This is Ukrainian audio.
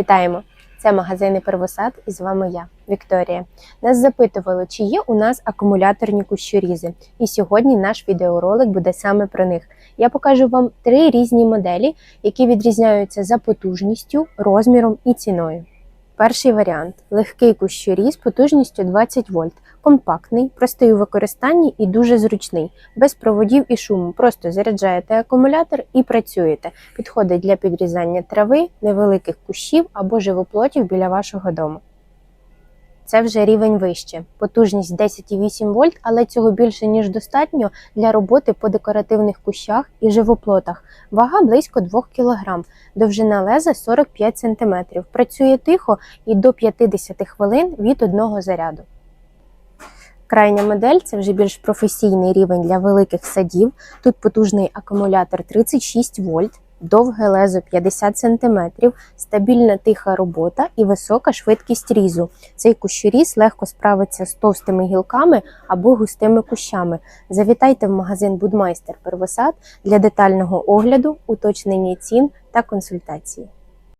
Вітаємо! Це магазини Первосад і з вами я, Вікторія. Нас запитували, чи є у нас акумуляторні кущорізи. І сьогодні наш відеоролик буде саме про них. Я покажу вам три різні моделі, які відрізняються за потужністю, розміром і ціною. Перший варіант легкий кущоріз потужністю 20 вольт, компактний, простий у використанні і дуже зручний, без проводів і шуму. Просто заряджаєте акумулятор і працюєте. Підходить для підрізання трави, невеликих кущів або живоплотів біля вашого дому. Це вже рівень вище. Потужність 10,8 вольт, але цього більше ніж достатньо для роботи по декоративних кущах і живоплотах. Вага близько 2 кг, довжина леза 45 см. Працює тихо і до 50 хвилин від одного заряду. Крайня модель це вже більш професійний рівень для великих садів. Тут потужний акумулятор 36 вольт, довге лезо 50 см, стабільна тиха робота і висока швидкість різу. Цей кущоріз легко справиться з товстими гілками або густими кущами. Завітайте в магазин Будмайстер Первосад для детального огляду, уточнення цін та консультації.